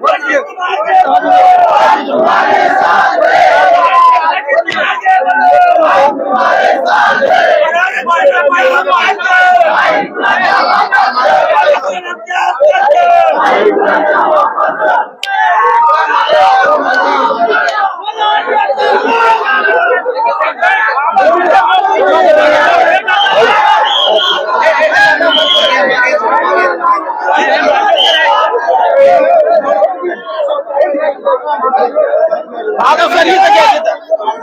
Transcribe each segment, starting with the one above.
बस बस बस बस बस बाजूला एक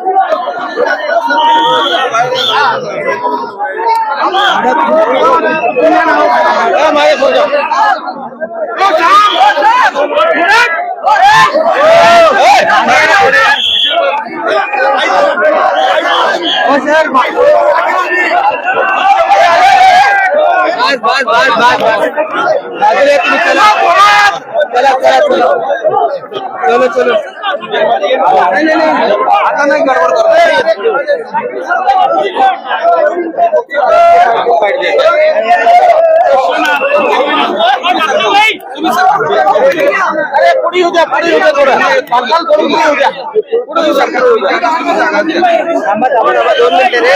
मिनिट चला चला चला चलो चलो चलो नाही नाही नाही आता नाही गडबड अरे पुढे येऊ द्या पुढे येऊ द्या थोडं पालकाल करून पुढे येऊ द्या पुढे येऊ द्या थांबा थांबा थांबा दोन मिनिटं रे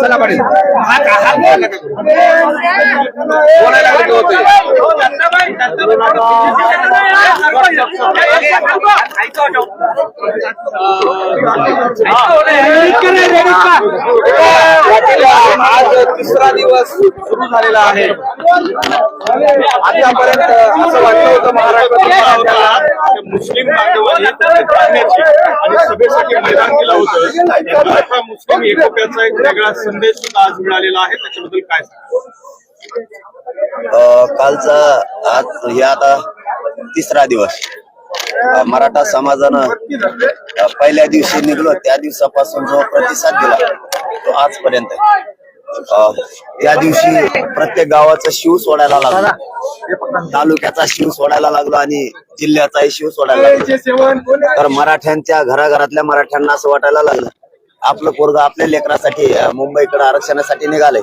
चला पाटील. बोलायला लागले होते आज तिसरा दिवस सुरू झालेला आहे. आतापर्यंत असं वाटलं होतं महाराष्ट्रात मुस्लिम बांधवांनी आणि सभेसाठी मैदान दिलं होतं. मुस्लिम एकोप्याचा एक वेगळा संदेश सुद्धा आज मिळालेला आहे. त्याच्याबद्दल काय कालचा आज हे आता तिसरा दिवस. मराठा समाजानं पहिल्या दिवशी निघलो त्या दिवसापासून जो प्रतिसाद दिला तो आजपर्यंत त्या दिवशी प्रत्येक गावाचा शिव सोडायला लागला. तालुक्याचा शिव सोडायला लागलो आणि जिल्ह्याचाही शिव सोडायला लागला. तर मराठ्यांच्या घराघरातल्या मराठ्यांना असं वाटायला लागलं आपलं पोरग आपल्या लेकरासाठी मुंबईकडे आरक्षणासाठी निघालंय.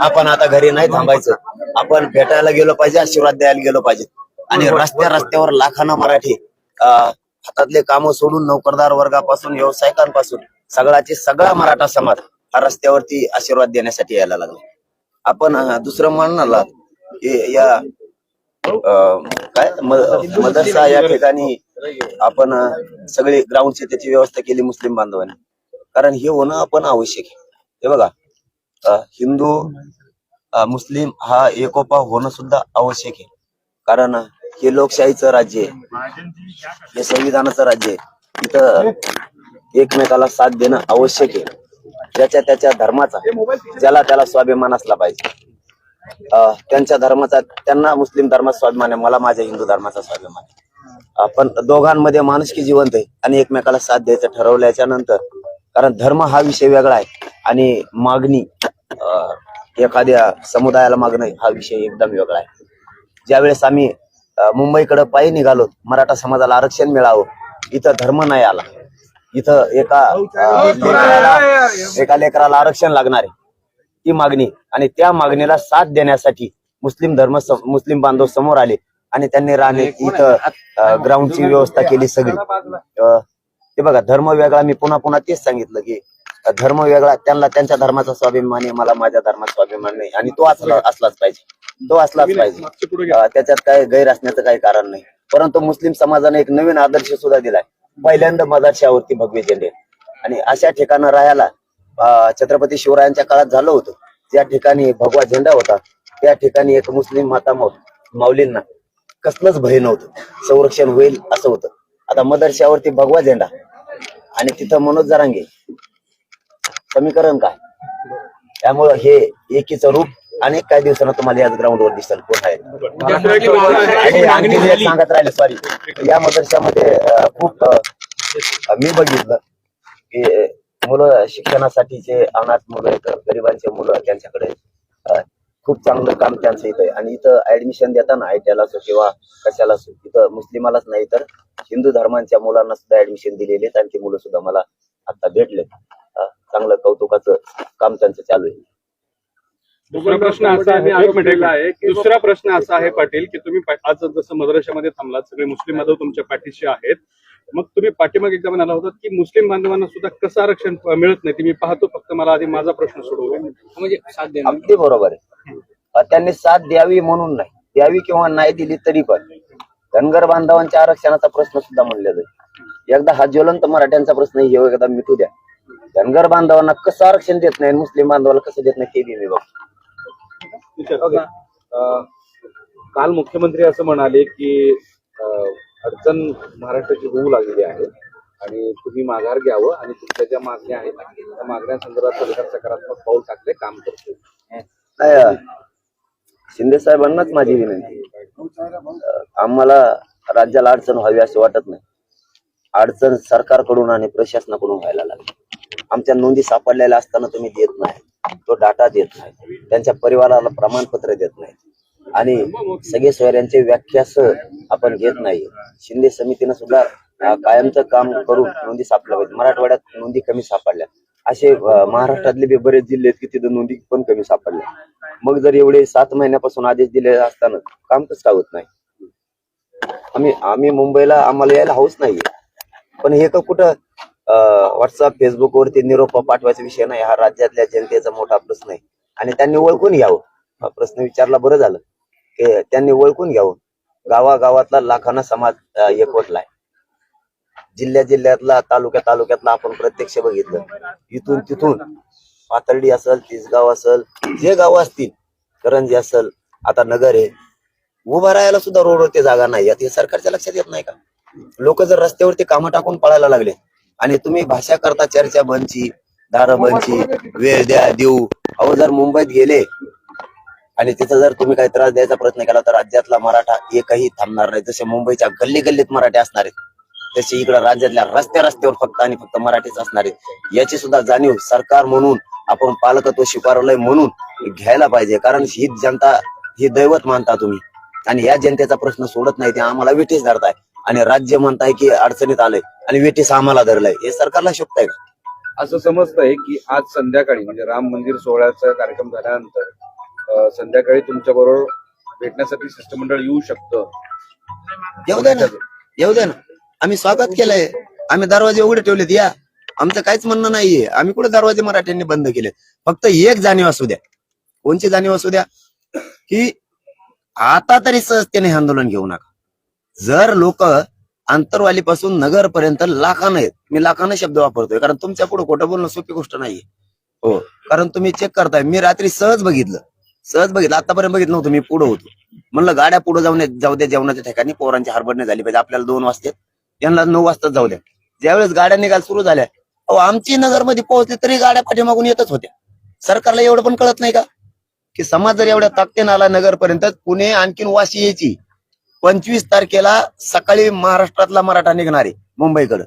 आपण आता घरी नाही थांबायचं. आपण भेटायला गेलो पाहिजे आशीर्वाद द्यायला गेलो पाहिजे. आणि रस्त्या रस्त्यावर लाखानं मराठी हातातले कामं सोडून नोकरदार वर्गापासून व्यावसायिकांपासून सगळ्याचे सगळा मराठा समाज हा रस्त्यावरती आशीर्वाद देण्यासाठी यायला लागला. आपण दुसरं म्हणाला की या काय? मदरसा या ठिकाणी आपण अं, सगळी ग्राउंडची त्याची व्यवस्था केली मुस्लिम बांधवांनी. कारण हे होणं पण आवश्यक आहे. हे बघा हिंदू मुस्लिम हा एकोपा होणं सुद्धा आवश्यक आहे. कारण हे लोकशाहीचं राज्य आहे. हे संविधानाचं राज्य आहे. इथं एकमेकाला साथ देणं आवश्यक आहे. ज्याच्या त्याच्या धर्माचा ज्याला त्याला स्वाभिमान असला पाहिजे. अं, त्यांच्या धर्माचा त्यांना मुस्लिम धर्माचा स्वाभिमान आहे मला माझ्या हिंदू धर्माचा स्वाभिमान आहे. पण दोघांमध्ये माणुसकी जिवंत आहे आणि एकमेकाला साथ द्यायचं ठरवल्याच्या नंतर कारण धर्म हा विषय वेगळा आहे. आणि मागणी एखाद्या समुदायाला मागणं हा विषय एकदम वेगळा आहे. ज्यावेळेस आम्ही मुंबईकडे पायी निघालो मराठा समाजाला आरक्षण मिळावं इथं धर्म नाही आला. इथं एका एका लेकराला आरक्षण लागणार आहे. ती मागणी आणि त्या मागणीला साथ देण्यासाठी मुस्लिम धर्म मुस्लिम बांधव समोर आले आणि त्यांनी राहणे इथं ग्राउंडची व्यवस्था केली सगळी. ते बघा धर्म वेगळा मी पुन्हा पुन्हा तेच सांगितलं की धर्म वेगळा त्यांना त्यांच्या धर्माचा स्वाभिमान आहे मला माझ्या धर्माचा स्वाभिमान नाही. आणि तो असला असलाच पाहिजे. तो असलाच पाहिजे. त्याच्यात काय गैर असण्याचं काही कारण नाही. परंतु मुस्लिम समाजाने एक नवीन आदर्श सुद्धा दिलाय. पहिल्यांदा मदरशावरती भगवे झेंडे. आणि अशा ठिकाणं राहायला छत्रपती शिवरायांच्या काळात झालं होतं. ज्या ठिकाणी भगवा झेंडा होता. त्या ठिकाणी एक मुस्लिम माता माऊ- माऊलींना कसलंच भय नव्हतं. संरक्षण होईल असं होतं. आता मदरशावरती भगवा झेंडा. आणि तिथं मनोज जरांगे. समीकरण काय? त्यामुळं हे एकीचं रूप अनेक काही दिवसांना तुम्हाला याच ग्राउंडवर दिसेल. कोण आहे? आणि एक सांगत राहिले सॉरी या मदरशामध्ये खूप मी बघितलं की मुलं शिक्षणासाठीचे अनाथ मुलं आहेत गरिबांचे मुलं त्यांच्याकडे खूप चांगलं काम त्यांचं इथं आहे. आणि इथं ऍडमिशन देताना आयटीआयला असो किंवा कशाला असो इथं मुस्लिमालाच नाही तर हिंदू धर्मांच्या मुलांना सुद्धा ऍडमिशन दिलेले आहेत. आणि ती मुलं सुद्धा मला आता भेटले चांगलं कौतुकाचं काम त्यांचं चालू आहे. दुसरा प्रश्न असा आहे मिनिट. दुसरा प्रश्न असा आहे पाटील की तुम्ही आज जसं मद्राशामध्ये थांबलात सगळे मुस्लिम बांधव तुमच्या पाठीशी आहेत. मग तुम्ही पाठीमागे एकदा म्हणाला होता की मुस्लिम बांधवांना सुद्धा कसं आरक्षण मिळत नाही ते मी पाहतो फक्त मला आधी माझा प्रश्न सोडवू द्या. म्हणजे अगदी बरोबर आहे. अं, त्यांनी साथ द्यावी म्हणून नाही. द्यावी किंवा नाही दिली तरी पण धनगर बांधवांच्या आरक्षणाचा प्रश्न सुद्धा म्हणले जाईल. एकदा हा ज्वलंत मराठ्यांचा प्रश्न हे एकदा मिटू द्या. धनगर बांधवांना कसं आरक्षण देत नाही मुस्लिम बांधवाला कसं देत नाही ते बी काल मुख्यमंत्री असं म्हणाले की अडचण महाराष्ट्राची होऊ लागलेली आहे आणि तुम्ही माघार घ्यावं आणि तुमच्या ज्या मागण्या आहेत त्या मागण्यांसंदर्भात सरकार सकारात्मक पाऊल टाकले काम करतो नाही, शिंदे साहेबांनाच माझी विनंती. आम्हाला राज्याला अडचण व्हावी असे वाटत नाही. अडचण सरकारकडून आणि प्रशासनाकडून व्हायला लागली. आमच्या नोंदी सापडलेल्या असताना तुम्ही देत नाही तो डाटा देत नाही त्यांच्या परिवाराला प्रमाणपत्र देत नाही आणि सगळे सोयऱ्यांचे व्याख्यास आपण घेत नाही. शिंदे समितीनं सुद्धा कायमचं काम करून नोंदी सापडल्या पाहिजे मराठवाड्यात नोंदी कमी सापडल्या. असे महाराष्ट्रातले बी बरेच जिल्हे आहेत की तिथं नोंदी पण कमी सापडल्या. मग जर एवढे सात महिन्यापासून आदेश दिले असताना काम कसं का होत नाही? आम्ही आम्ही मुंबईला आम्हाला यायला हौस नाहीये. पण हे का कुठं व्हॉट्सअप फेसबुक वरती निरोप पाठवायचा विषय नाही. हा राज्यातल्या जनतेचा मोठा प्रश्न आहे. आणि त्यांनी ओळखून घ्यावं. हा प्रश्न विचारला बरं झालं. की त्यांनी ओळखून घ्यावं. गावागावातला लाखांना समाज एकवटलाय. जिल्ह्या जिल्ह्यातला तालुक्या तालुक्यातला आपण प्रत्यक्ष बघितलं. इथून तिथून पातर्डी असेल तिसगाव असल जे गाव असतील करंजी असेल आता नगर आहे उभा राहायला सुद्धा रोडवरती जागा नाही. हे सरकारच्या लक्षात येत नाही का? लोक जर रस्त्यावरती कामं टाकून पळायला लागले आणि तुम्ही भाषा करता चर्चा बनची दार बनची वेळ द्या देऊ. अहो जर मुंबईत गेले आणि तिथं जर तुम्ही काही त्रास द्यायचा प्रयत्न केला तर राज्यातला मराठा एकही थांबणार नाही. जसे मुंबईच्या गल्ली गल्लीत मराठी असणार आहेत. तसे इकडे राज्यातल्या रस्त्या रस्त्यावर फक्त आणि फक्त मराठीच असणार आहेत. याची सुद्धा जाणीव सरकार म्हणून आपण पालकत्व स्वीकारलंय म्हणून घ्यायला पाहिजे. कारण ही जनता ही दैवत मानता तुम्ही. आणि या जनतेचा प्रश्न सोडत नाही ते आम्हाला विठीस धरताय. आणि राज्य म्हणताय की अडचणीत आलंय आणि विठीस आम्हाला धरलंय. हे सरकारला शोभताय का? असं समजतंय की आज संध्याकाळी म्हणजे राम मंदिर सोहळ्याचा कार्यक्रम झाल्यानंतर संध्याकाळी तुमच्या बरोबर भेटण्यासाठी शिष्टमंडळ येऊ शकतं. येऊ द्या ना. येऊ द्या ना. आम्ही स्वागत केलंय. आम्ही दरवाजे उघडे ठेवलेत या. आमचं काहीच म्हणणं नाहीये. आम्ही कुठे दरवाजे मराठ्यांनी बंद केले फक्त एक जाणीव असू द्या. कोणची जाणीव असू द्या? की आता तरी सहजतेने आंदोलन घेऊ नका. जर लोक आंतरवालीपासून नगर पर्यंत लाखानं आहेत. मी लाखानं शब्द वापरतोय कारण तुमच्यापुढे खोटं बोलणं सोपी गोष्ट नाहीये. हो कारण तुम्ही चेक करताय. मी रात्री सहज बघितलं. सहज बघितलं. आतापर्यंत बघितलं नव्हतं. मी पुढे होतो. म्हणलं गाड्या पुढे जाऊन जाऊ द्या. जेवणाच्या ठिकाणी पोरांची हरबडणे झाली पाहिजे. आपल्याला दोन वाजते यांना नऊ वाजता जाऊ द्या. ज्यावेळेस गाड्या निघायला सुरू झाल्या अहो आमची नगरमध्ये पोहोचली तरी गाड्या पाठीमागून येतच होत्या. सरकारला एवढं पण कळत नाही का? की समाज जर एवढ्या ताकदीने आला नगरपर्यंत पुणे आणखीन वाशी यायची. पंचवीस तारखेला सकाळी महाराष्ट्रातला मराठा निघणार आहे मुंबईकडे.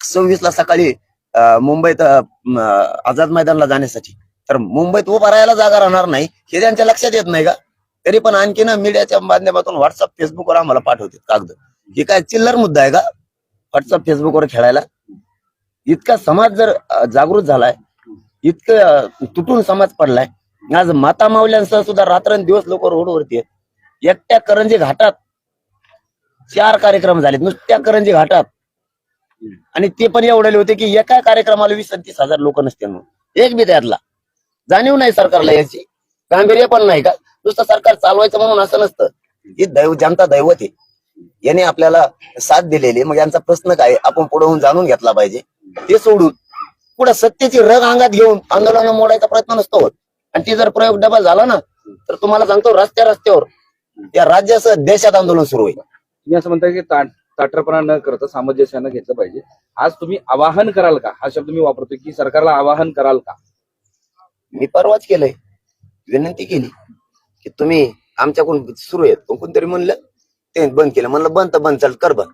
सव्वीस ला सकाळी मुंबईत आझाद मैदानला जाण्यासाठी. तर मुंबईत उभा राहायला जागा राहणार नाही हे त्यांच्या लक्षात येत नाही का? तरी पण आणखीन मीडियाच्या माध्यमातून व्हॉट्सअप फेसबुकवर आम्हाला पाठवतात कागद. हे काय चिल्लर मुद्दा आहे का? व्हॉट्सअप फेसबुकवर खेळायला. इतका समाज जर जागृत झालाय इतकं तुटून समाज पडलाय. आज माता माऊल्यांसह सुद्धा रात्रंदिवस लोक रोडवरती आहेत. एकट्या करंजी घाटात चार कार्यक्रम झाले नुसत्या करंजी घाटात. आणि ते पण एवढे होते की एका कार्यक्रमाला वीस तीस हजार लोक नसते म्हणून. एक बी त्यातला. जाणीव नाही सरकारला याची. गांभीर्य पण नाही का? नुसतं सरकार चालवायचं म्हणून असं नसतं. ही दैव जनता दैवत आहे. याने आपल्याला साथ दिलेली मग यांचा प्रश्न काय? आपण पुढे जाणून घेतला पाहिजे. ते सोडून पुढे सत्तेची रग अंगात घेऊन आंदोलन मोडायचा प्रयत्न नसतो आणि ती जर प्रयोग डबल झाला ना तर तुम्हाला सांगतो रस्त्या रस्त्यावर या राज्यासह देशात आंदोलन सुरू होईल. तुम्ही असं म्हणताय की ता- ताठरपणा न करता सामंजस्यानं घेतलं पाहिजे. आज तुम्ही आवाहन कराल का? हा शब्द मी वापरतोय की सरकारला आवाहन कराल का? मी परवाच केलंय. विनंती केली की तुम्ही आमच्याकडून सुरू आहेत. कोणतरी म्हणलं ते बंद केलं. म्हणलं बंद तर बंद चल कर बंद.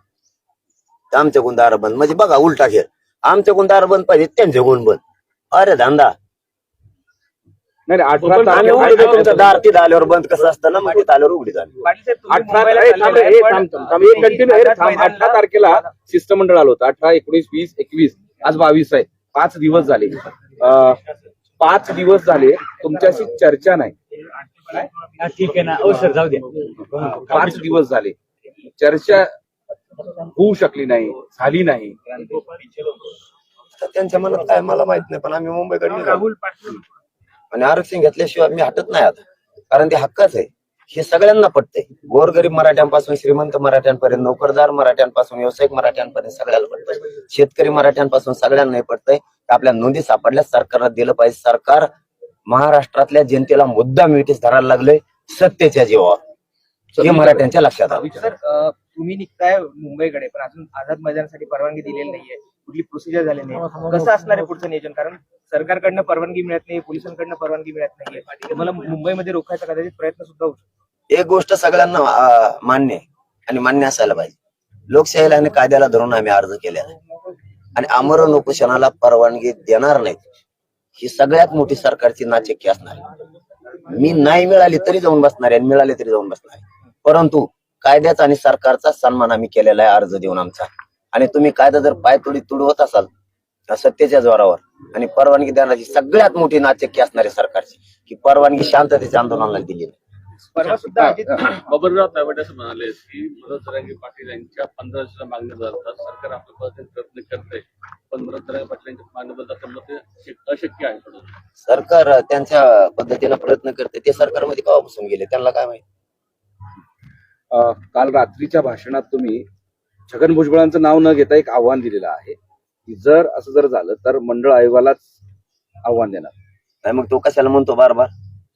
तर आमच्याकडून दार बंद. म्हणजे बघा उलटा खेळ. आमच्याकडून दार बंद पाहिजे त्यांच्याकडून बंद. अरे धंदा. नाही अठरा तुमचं दार तिथं आल्यावर बंद कसं असतं ना? मग आल्यावर उघडी अठरा तारखेला शिष्टमंडळ आलं होतं. अठरा एकोणीस वीस एकवीस आज बावीस आहे. पाच दिवस झाले. पाच दिवस झाले. तुमच्याशी चर्चा नाही. हा, ठीक आहे ना. ओ सर जाऊ द्या. पाच दिवस झाले. चर्चा होऊ शकली नाही झाली नाही. तर त्यांच्या मनात काय मला माहीत नाही पण आम्ही मुंबईकडे निघालो. आणि आरक्षण घेतल्याशिवाय मी हटत नाही आता. कारण ते हक्काच आहे. हे सगळ्यांना पटतंय. गोरगरीब मराठ्यांपासून श्रीमंत मराठ्यांपर्यंत नोकरदार मराठ्यांपासून व्यावसायिक मराठ्यांपर्यंत सगळ्याला पटतंय. शेतकरी मराठ्यांपासून सगळ्यांना पटतंय. आपल्या नोंदी सापडल्या सरकारला दिलं पाहिजे. सरकार महाराष्ट्रातल्या जनतेला मुद्दा मिळतेच धरायला लागलंय सत्तेच्या जीवावर. हे मराठ्यांच्या लक्षात आलं. तुम्ही निघताय मुंबईकडे पण अजून आझाद मैदानासाठी परवानगी दिलेली नाहीये. कुठली प्रोसिजर झाली नाही. कसं असणार आहे पुढचं नियोजन? कारण सरकारकडनं परवानगी मिळत नाही पोलिसांकडनं परवानगी मिळत नाहीये. तुम्हाला मुंबईमध्ये रोखायचा कदाचित प्रयत्न सुद्धा होऊ शकतो. एक गोष्ट सगळ्यांना मान्य आहे आणि मान्य असायला पाहिजे. लोकशाहीला आणि कायद्याला धरून आम्ही अर्ज केले आणि आमरण उपोषणाला परवानगी देणार नाहीत. ही सगळ्यात मोठी सरकारची नाचक्की असणार आहे. मी नाही मिळाली तरी जाऊन बसणार आहे मिळाले तरी जाऊन बसणार आहे परंतु कायद्याचा आणि सरकारचा सन्मान आम्ही केलेला आहे अर्ज देऊन आमचा आणि तुम्ही कायदा जर पायतोडी तुडवत असाल तर सत्तेच्या जोरावर आणि परवानगी देण्याची सगळ्यात मोठी नाचक्की असणार आहे सरकारची की परवानगी शांततेच्या आंदोलनाला दिली. परवा सुद्धा बबनराव असं म्हणाले की मनोज पाटील यांच्या पंधरा मागण्या जातात सरकार पद्धतीने प्रयत्न करते अशक्य आहे सरकार त्यांच्या पद्धतीनं प्रयत्न करते. ते सरकारमध्ये केव्हा बसून गेले? त्यांना काय माहिती? काल रात्रीच्या भाषणात तुम्ही छगन भुजबळांचं नाव न घेता एक आव्हान दिलेलं आहे. की जर असं जर झालं तर मंडळ आयोगालाच आव्हान देणार. नाही मग तो कशाला म्हणतो बार बार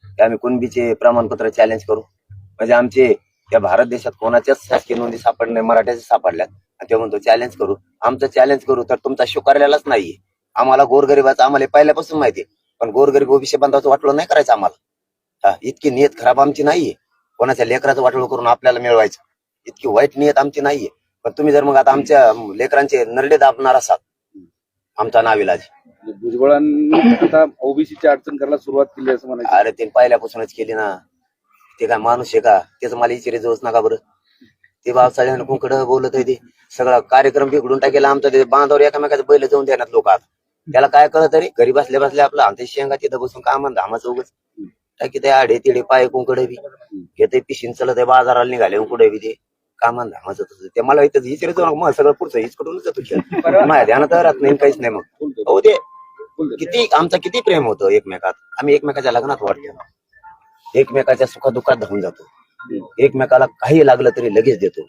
की आम्ही कुणबीचे प्रमाणपत्र चॅलेंज करू? म्हणजे आमचे या भारत देशात कोणाच्याच शासकीय नोंदी सापडणे मराठ्याचे सापडल्यात. आणि ते म्हणतो चॅलेंज करू. आमचं चॅलेंज करू तर तुमचा स्वीकारलेलाच नाहीये. आम्हाला गोरगरिबाचं आम्हाला पहिल्यापासून माहिती. पण गोरगरीब ओबीसी बांधवाचं वाटलं नाही करायचं आम्हाला. हा इतकी नियत खराब आमची नाहीये. कोणाच्या लेकराचं वाटलं करून आपल्याला मिळवायचं. इतकी वाईट नियत आमची नाहीये. पण तुम्ही जर मग आता आमच्या लेकरांचे नरडे दाबणार असाल आमचा नाविलाज. म्हणजे भुजबळांनी आता ओबीसीची अडचण करायला सुरुवात केली असं म्हणायचं. अरे ते पहिल्यापासूनच केली ना. ते काय माणूस आहे का? त्याच मला इचारे जाऊच नका बरं. ते बाबसाहेब कुंकड बोलत आहे ते सगळा कार्यक्रम बिघडून टाकेला आमचा. ते बांधावर एकामेकाचं बैल जाऊन देण्यात लोक आता. त्याला काय कळत रे? घरी बसल्या बसल्या आपलं आमच्या शेंगा तिथं बसून काय म्हणता आम्हाला उगच. टाकी ते आडे तिडे पाय कुंकडे बी. घेते पिशीन चलत आहे बाजाराला निघाले कुठे बी ते. का म्हणता आम्हाला तसं. ते मला इथं हिचरे जाऊ मग सगळं पुढचं हिचकडूनच जातो खेळ माझ्या ध्यानात राहत नाही काहीच नाही मग. हो ते किती आमचं किती प्रेम होतं एकमेकात? आम्ही एकमेकाच्या लग्नात वाटतो एकमेकाच्या सुखादुखात धावून जातो. एकमेकाला काही लागलं तरी लगेच देतो.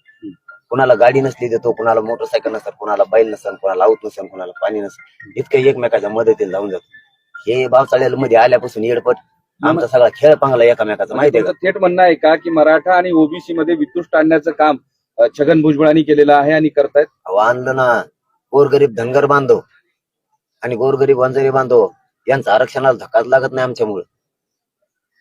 कुणाला गाडी नसली देतो कुणाला मोटरसायकल नसतात कुणाला बैल नसन कुणाला आऊत नसन कुणाला पाणी नसन इतकं एकमेकाच्या मदतीला जाऊन जातो. हे बावचाळ्याला मध्ये आल्यापासून येडपट आमचा सगळा खेळ पांगला एकामेकाचा माहिती आहे थेट म्हणणं आहे का की मराठा आणि ओबीसी मध्ये वितुष्ट आणण्याचं काम छगन भुजबळांनी केलेलं आहे आणि करतायत? आणलं ना. गोरगरीब धनगर बांधव आणि गोरगरीब वंजारी बांधव यांचं आरक्षणाला धक्काच लागत नाही आमच्यामुळे.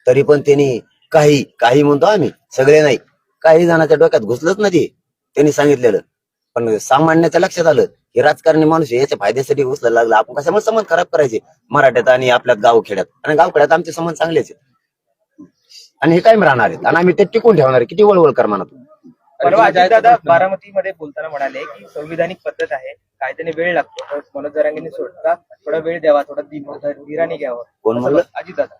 तरी पण त्यांनी काही काही म्हणतो आम्ही सगळे नाही. काही जणांच्या डोक्यात घुसलंच ना ते त्यांनी सांगितलेलं. पण सामान्याच्या लक्षात आलं की राजकारणी माणूस याच्या फायद्यासाठी घुसला लागला. आपण कशामुळे संबंध खराब करायचे? मराठ्यात आणि आपल्या गावखेड्यात. आणि गावखेड्यात आमचे संबंध चांगलेच आहेत. आणि हे कायम राहणार आहेत. आणि आम्ही ते टिकून ठेवणार आहे. किती वळवळ कर म्हणा तू. परवा अजितदादा बारामतीमध्ये बोलताना म्हणाले की संविधानिक पद्धत आहे. कायद्याने वेळ लागतो? मनोज जरांगेंनी सोडता. थोडा वेळ द्यावा. थोडा धीर- धीराने घ्यावं. कोण म्हणलं? अजितदादा.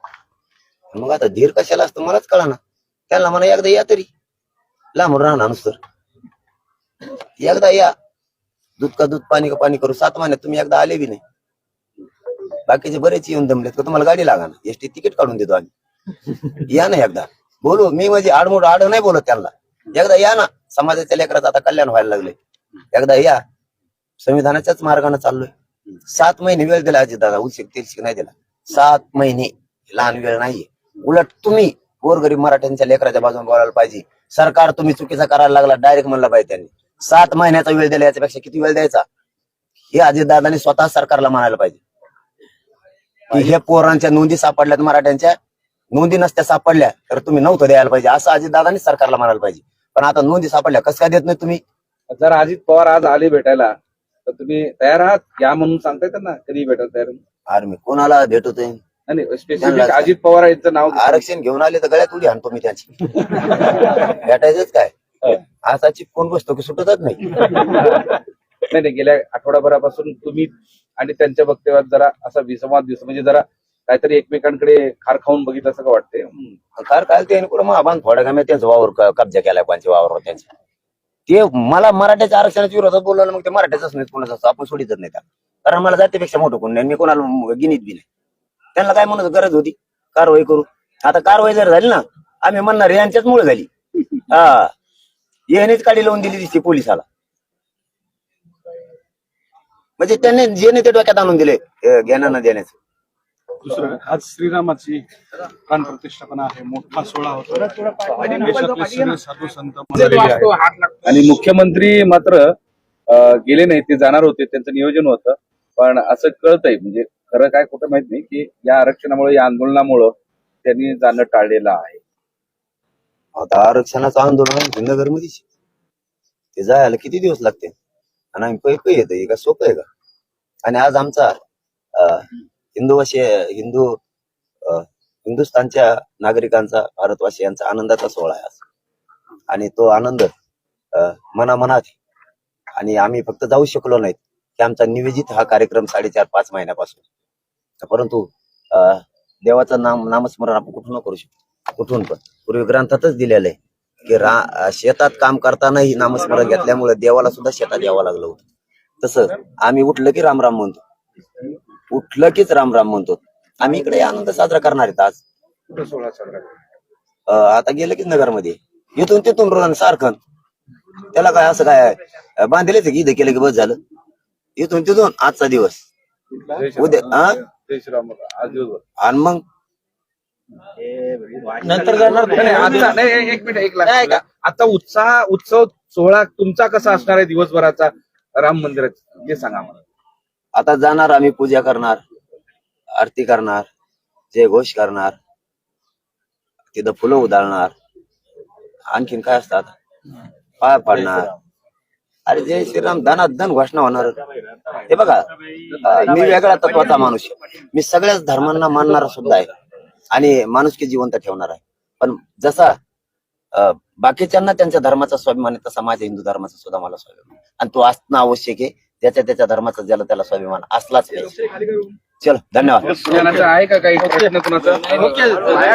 मग आता धीर कशाला असतं? मलाच कळा ना त्यांना म्हणा एकदा या तरी. लांबून राहणार नुसतं. एकदा या. दूध का दूध पाणी का पाणी करू? सात महिन्यात तुम्ही एकदा आले बी नाही. बाकीचे बरेच येऊन दमलेत का तुम्हाला गाडी लागा ना एसटी तिकीट काढून देतो आम्ही. या ना एकदा. बोलू मी म्हणजे आडमोड आड नाही बोलत त्यांना. एकदा या ना. समाजाच्या लेकरात आता कल्याण व्हायला लागले एकदा या. संविधानाच्याच मार्गाने चाललोय. सात महिने वेळ दिला अजित दादा. उशिक तिरशिक नाही दिला. सात महिने. लहान वेळ नाहीये. उलट तुम्ही गोरगरीब मराठ्यांच्या लेकराच्या बाजूने बोलायला पाहिजे. सरकार तुम्ही चुकीचा करायला लागला डायरेक्ट म्हणलं पाहिजे त्यांनी. सात महिन्याचा वेळ दिला याच्यापेक्षा किती वेळ द्यायचा? हे अजितदादांनी स्वतः सरकारला म्हणायला पाहिजे. की हे पोरांच्या नोंदी सापडल्यात मराठ्यांच्या नोंदी नसत्या सापडल्या तर तुम्ही नव्हतं द्यायला पाहिजे. असं अजितदादांनी सरकारला म्हणायला पाहिजे. पण आता नोंदी सापडल्या कसं काय देत नाही तुम्ही? जर अजित पवार आज आले भेटायला तर तुम्ही तयार आहात? या म्हणून सांगताय त्यांना कधी भेटायला तयार आर्मी कोणाला भेटतोय आणि स्पेसिफिक अजित पवार यांचं नाव आरक्षण घेऊन आले तर गळ्यात उडी आणतो मी त्याची. भेटायचंच काय? असा चिपकून बसतो की सुटतच नाही. नाही नाही गेल्या आठवडाभरापासून तुम्ही आणि त्यांच्या वक्तव्यात जरा असा विसंवाद दिसतो. म्हणजे जरा काहीतरी एकमेकांकडे खार खाऊन बघितलं असं का हम्म. कार काय ते कुठं महाबान थोड्या कामी त्यांचा वावर कब्जा केलाय कोणच्या वावर त्यांचा. ते मला मराठ्याच्या आरक्षणाच्या विरोधात बोललो ना मग ते मराठ्याच नाही कोणाचं. आपण सोडितच नाही त्या कारण मला जातीपेक्षा मोठं कोण नाही मी कोणाला गिनीत बी नाही. त्यांना काय म्हणत गरज होती? कारवाई करू. आता कारवाई जर झाली ना आम्ही म्हणणार यांच्याच मुळे झाली. हा. यानेच काढी लावून दिली दिसते पोलिसाला. म्हणजे त्यांनी जेने ते डोक्यात आणून दिले ज्ञानानं देण्याचं. दुसरं आज श्रीरामाची प्राण प्रतिष्ठापना आहे. मोठा सोहळा होता. देशातले सगळे साधू संत मंडळी आहेत. आणि मुख्यमंत्री मात्र अं, गेले नाही ते जाणार होते त्यांचं नियोजन होतं. पण असं कळतंय म्हणजे खरं काय कुठं माहीत नाही की या आरक्षणामुळे या आंदोलनामुळं त्यांनी जाणं टाळलेलं आहे. आता आरक्षणाचं आंदोलन आहे नगर ते जायला किती दिवस लागते? आणि आम्ही पै पै येतं का? सोपं आहे का? आणि आज आमचा अं, हिंदूवासी हिंदू अं, हिंदुस्थानच्या नागरिकांचा भारतवासियांचा आनंदाचा सोहळा आहे आज. आणि तो आनंद अं, मनामनात आहे. आणि आम्ही फक्त जाऊ शकलो नाहीत. की आमचा नियोजित हा कार्यक्रम साडेचार पाच महिन्यापासून. परंतु देवाचं नाम नामस्मरण आपण कुठून करू शकतो? कुठून पण. पूर्वी ग्रंथातच दिलेलं आहे की रा शेतात काम करतानाही नामस्मरण घेतल्यामुळे देवाला सुद्धा शेतात यावं लागलं होतं. तसं आम्ही उठलं की राम राम म्हणतो. उठलं कीच राम राम म्हणतो. आम्ही इकडे आनंद साजरा करणार आहेत आज. आता गेलं की नगरमध्ये. इथून तिथून रोहन सारखं. त्याला काय असं काय बांधलेच की इथं केलं की बस झालं? इथून तिथून आजचा दिवस. उद्या जय श्रीराम आज दिवसभर. आणि मग? नंतर जाणार नाही, नाही, आता- नाही, एक- एक मिनिट एक लाख आता उत्साह उत्सव सोहळा तुमचा कसा असणार आहे दिवसभराचा राम मंदिराचा हे सांगा मला आता जाणार आम्ही पूजा करणार आरती करणार जय घोष करणार तिथं फुलं उधळणार आणखीन काय असतात पाय पाडणार. अरे जय श्रीराम धनात धन घोषणा होणार. हे बघा अं, मी वेगळा तत्वाचा माणूस आहे. मी सगळ्याच धर्मांना मानणारा सुद्धा आहे. आणि माणुसकी जिवंत ठेवणार आहे. पण जसा अं, बाकीच्यांना त्यांच्या धर्माचा स्वाभिमान आहे तसा माझ्या हिंदू धर्माचा सुद्धा मला स्वाभिमान आहे. आणि तो असणं आवश्यक आहे. त्याच्या त्याच्या धर्माचा ज्याला त्याला स्वाभिमान असलाच पाहिजे. चलो धन्यवाद. आहे का काही प्रश्न कुणाचा? बाया